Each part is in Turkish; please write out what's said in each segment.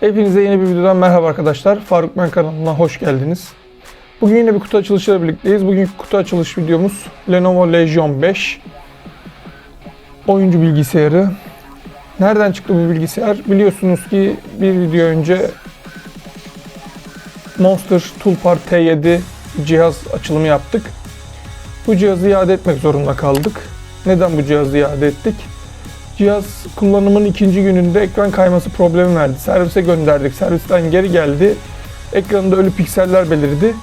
Hepinize yeni bir videodan merhaba arkadaşlar. Faruk Ben kanalına hoş geldiniz. Bugün yine bir kutu açılışıyla birlikteyiz. Bugünkü kutu açılış videomuz Lenovo Legion 5 oyuncu bilgisayarı. Nereden çıktı bu bilgisayar? Biliyorsunuz ki bir video önce Monster Toolbar T7 cihaz açılımı yaptık. Bu cihazı iade etmek zorunda kaldık. Neden bu cihazı iade ettik? Cihaz kullanımın ikinci gününde ekran kayması problemi verdi. Servise gönderdik. Servisten geri geldi. Ekranında ölü pikseller belirdi.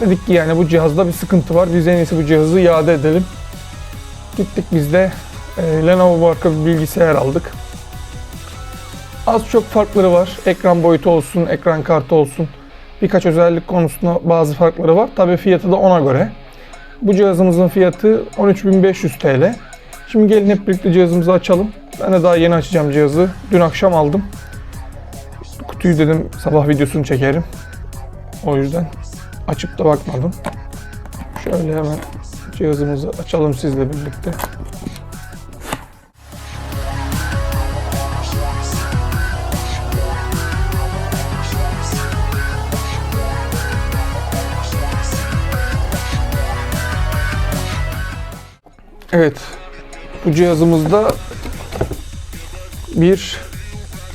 Dedik ki yani bu cihazda bir sıkıntı var. Biz en iyisi bu cihazı iade edelim. Gittik biz de e, Lenovo marka bir bilgisayar aldık. Az çok farkları var. Ekran boyutu olsun, ekran kartı olsun. Birkaç özellik konusunda bazı farkları var. Tabii fiyatı da ona göre. Bu cihazımızın fiyatı 13.500 TL. Şimdi gelin hep birlikte cihazımızı açalım. Ben de daha yeni açacağım cihazı. Dün akşam aldım. Kutuyu dedim sabah videosunu çekerim. O yüzden açıp da bakmadım. Şöyle hemen cihazımızı açalım sizle birlikte. Evet. Bu cihazımızda bir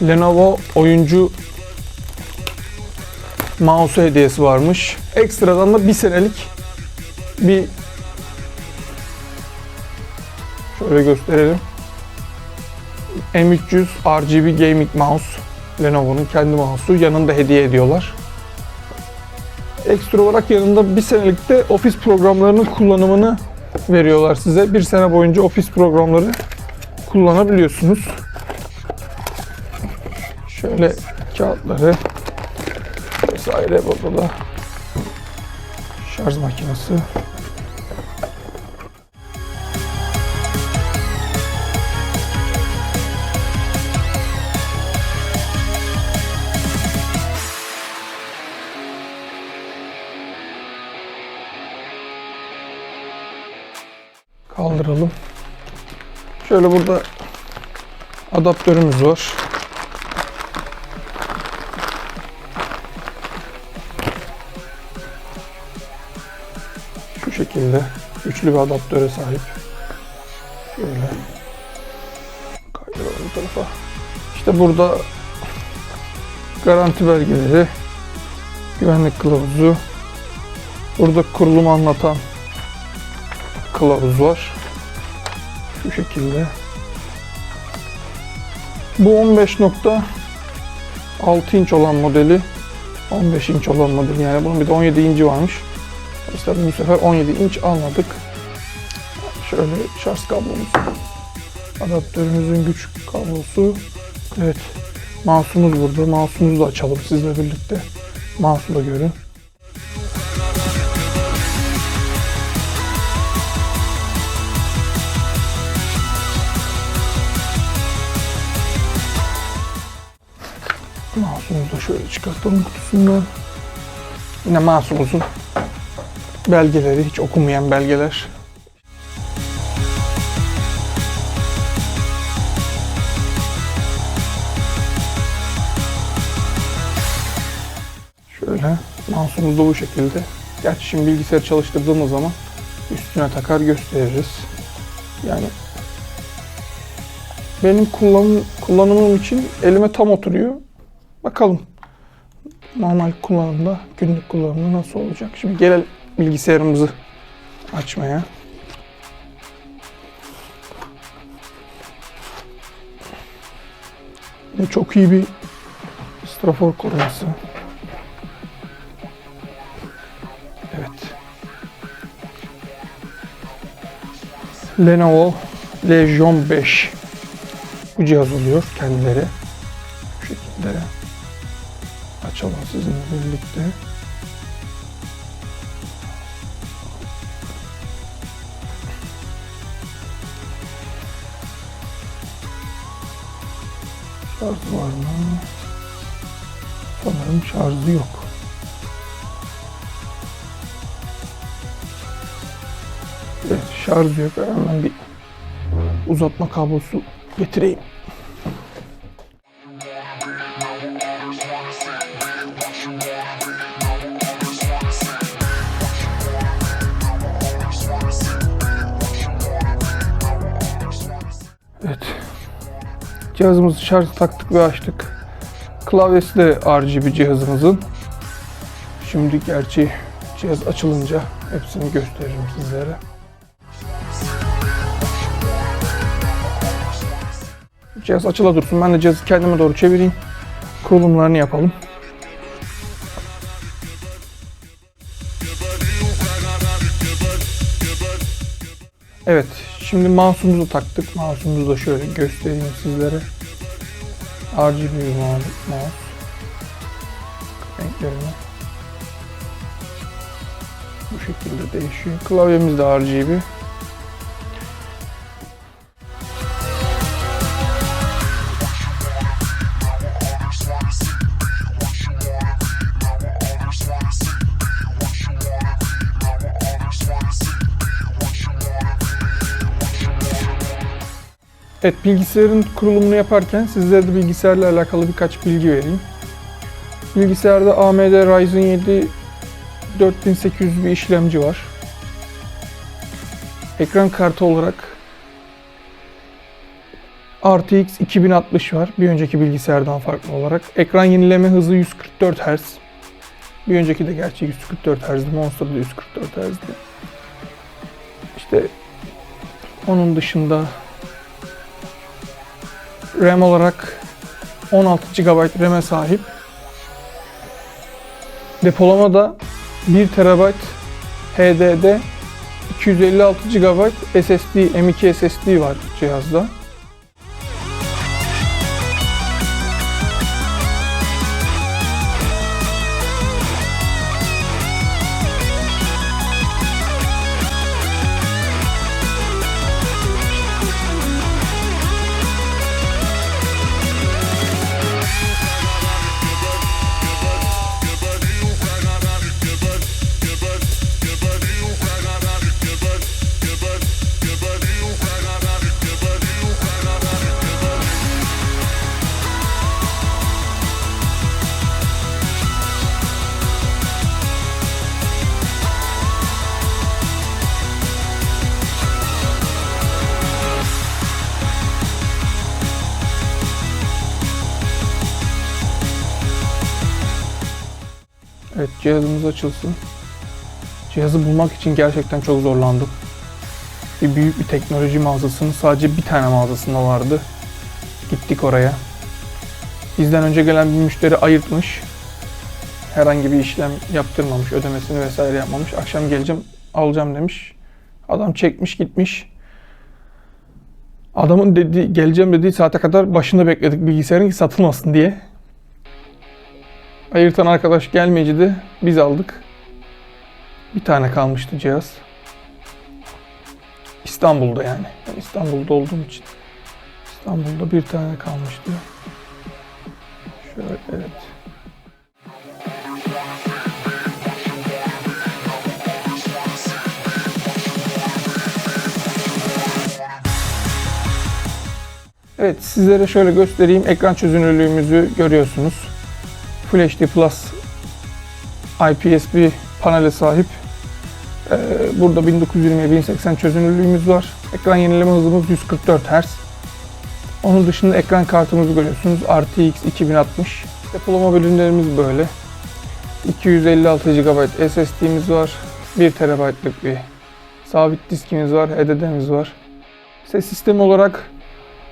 Lenovo oyuncu mouse hediyesi varmış. Ekstradan da bir senelik bir şöyle gösterelim. M300 RGB Gaming Mouse Lenovo'nun kendi mouse'u yanında hediye ediyorlar. Ekstra olarak yanında bir senelik de ofis programlarının kullanımını veriyorlar size. Bir sene boyunca ofis programları kullanabiliyorsunuz. Şöyle kağıtları vesaire burada da şarj makinesi. Kaldıralım. Şöyle burada adaptörümüz var. Şu şekilde güçlü bir adaptöre sahip. Şöyle kaydıralım bu tarafa. İşte burada garanti belgeleri, güvenlik kılavuzu, burada kurulumu anlatan kılavuz var. Şu şekilde. Bu 15.6 inç olan modeli 15 inç olan modeli yani bunun bir de 17 inci varmış. İşte bu sefer 17 inç almadık. Şöyle şarj kablomuz. Adaptörümüzün güç kablosu. Evet. Mouse'umuz burada. Mouse'umuzu da açalım sizle birlikte. Mouse'u da görün. Mouse'umuzu da şöyle çıkartalım kutusundan. Yine mouse'umuzun belgeleri, hiç okunmayan belgeler. Şöyle mouse'umuz da bu şekilde. Gerçi şimdi bilgisayar çalıştırdığımız zaman üstüne takar gösteririz. Yani benim kullanım, kullanımım için elime tam oturuyor. Bakalım normal kullanımda, günlük kullanımda nasıl olacak? Şimdi gelelim bilgisayarımızı açmaya. Çok iyi bir strafor koruması. Evet. Lenovo Legion 5 bu cihaz oluyor kendileri. Bu şekilde sizinle birlikte. Şarj var mı? Sanırım şarjı yok. Evet, şarj yok. Hemen bir uzatma kablosu getireyim. Cihazımızı şarj taktık ve açtık. Klavyesi de RGB cihazımızın. Şimdi gerçi cihaz açılınca hepsini gösteririm sizlere. Cihaz açıla dursun. Ben de cihazı kendime doğru çevireyim. Kurulumlarını yapalım. Evet, şimdi mouse'umuzu taktık. Mouse'umuzu da şöyle göstereyim sizlere. RGB mouse. Renklerini. Bu şekilde değişiyor. Klavyemiz de RGB. Evet, bilgisayarın kurulumunu yaparken sizlere de bilgisayarla alakalı birkaç bilgi vereyim. Bilgisayarda AMD Ryzen 7 4800 bir işlemci var. Ekran kartı olarak RTX 2060 var. Bir önceki bilgisayardan farklı olarak. Ekran yenileme hızı 144 Hz. Bir önceki de gerçi 144 Hz'di. Monster'da 144 Hz'di. İşte onun dışında RAM olarak 16 GB RAM'e sahip. Depolama da 1 TB HDD 256 GB SSD M.2 SSD var cihazda. Evet cihazımız açılsın. Cihazı bulmak için gerçekten çok zorlandım. Bir büyük bir teknoloji mağazasının sadece bir tane mağazasında vardı. Gittik oraya. Bizden önce gelen bir müşteri ayırtmış. Herhangi bir işlem yaptırmamış, ödemesini vesaire yapmamış. Akşam geleceğim, alacağım demiş. Adam çekmiş gitmiş. Adamın dediği, geleceğim dediği saate kadar başında bekledik bilgisayarın ki satılmasın diye. Ayırtan arkadaş gelmeyince de biz aldık. Bir tane kalmıştı cihaz. İstanbul'da yani. Ben İstanbul'da olduğum için. İstanbul'da bir tane kalmıştı. Şöyle evet. Evet sizlere şöyle göstereyim. Ekran çözünürlüğümüzü görüyorsunuz. Full HD Plus IPS bir panele sahip. Ee, burada 1920-1080 çözünürlüğümüz var. Ekran yenileme hızımız 144 Hz. Onun dışında ekran kartımızı görüyorsunuz. RTX 2060. Depolama bölümlerimiz böyle. 256 GB SSD'miz var. 1 TB'lık bir sabit diskimiz var. HDD'miz var. Ses sistemi olarak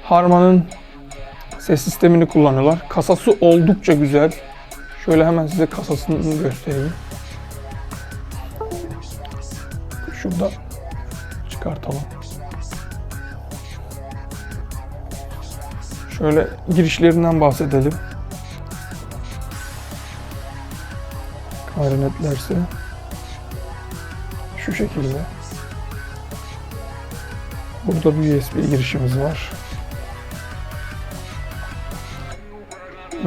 Harman'ın ses sistemini kullanıyorlar. Kasası oldukça güzel. Şöyle hemen size kasasını göstereyim. Şurada çıkartalım. Şöyle girişlerinden bahsedelim. Kamera netlerse şu şekilde. Burada bir USB girişimiz var.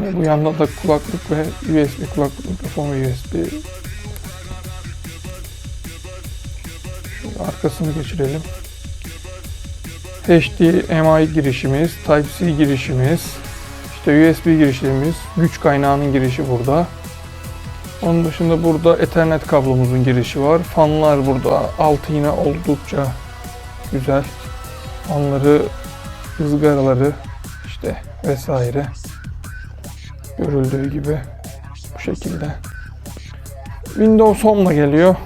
Bu yanda da kulaklık ve USB kulaklık mikrofon USB. Şöyle arkasını geçirelim. HDMI girişimiz, Type-C girişimiz, işte USB girişlerimiz, güç kaynağının girişi burada. Onun dışında burada Ethernet kablomuzun girişi var. Fanlar burada. Altı yine oldukça güzel. Fanları, ızgaraları, işte vesaire. Görüldüğü gibi bu şekilde. Windows Home'la geliyor.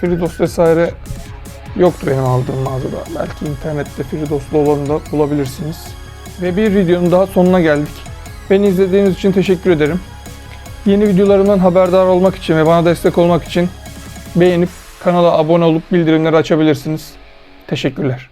FreeDOS vesaire yoktu benim aldığım mağazada. Belki internette FreeDOS'lu olanı da bulabilirsiniz. Ve bir videonun daha sonuna geldik. Beni izlediğiniz için teşekkür ederim. Yeni videolarımdan haberdar olmak için ve bana destek olmak için beğenip kanala abone olup bildirimleri açabilirsiniz. Teşekkürler.